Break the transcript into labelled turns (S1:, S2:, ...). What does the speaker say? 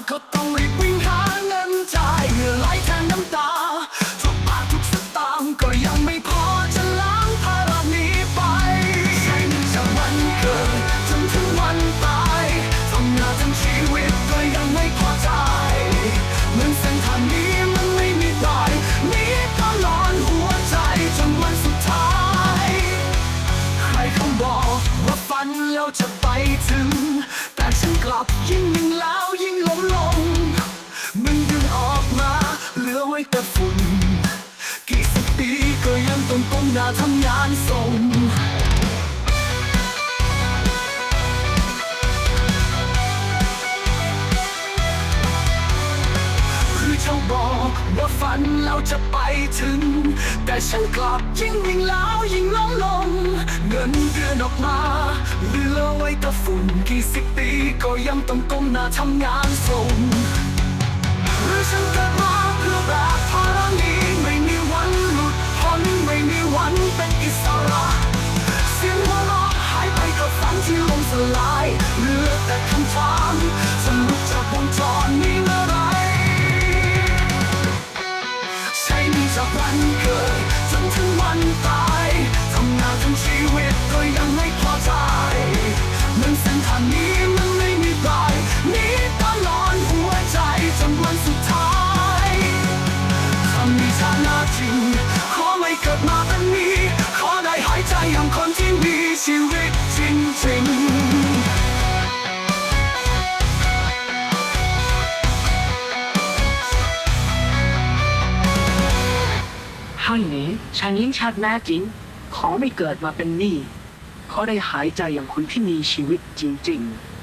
S1: ก็ต้องรีบวิ่งหาเงินจ่ายเหงื่อไหลแทนน้ำตาทุกบาททุกสตางค์ก็ยังไม่พอจะล้างภาระนี้ไปใช้เงินจากวันเกิดจนถึงวันตายทำงานทั้งชีวิตก็ยังไม่พอใจเหมือนเส้นทางนี้มันไม่มีดอยนี้ก็นอนหัวใจจนวันสุดท้าย ใครเขาบอกว่าฝันเราจะไปถึง ว้แต่ฝุ่น กี่สิบปีก็ยังต้องก้มหน้าทำงานส่งคือเจ้าบอกว่าฝันเราจะไปถึง แต่ฉันกลับยิ่งวิ่งแล้วยิ่งล้มลง เงินเดือนออกมาเหลือไว้แต่ฝุ่นกี่สิบปีก็ยังต้องก้มหน้าทำงานส่ง สลาย
S2: ให้นี้ฉันยิ่งชัดแน่จริง ขอไม่เกิดมาเป็นหนี้ขอได้หายใจอย่างคนที่มีชีวิตจริง ๆ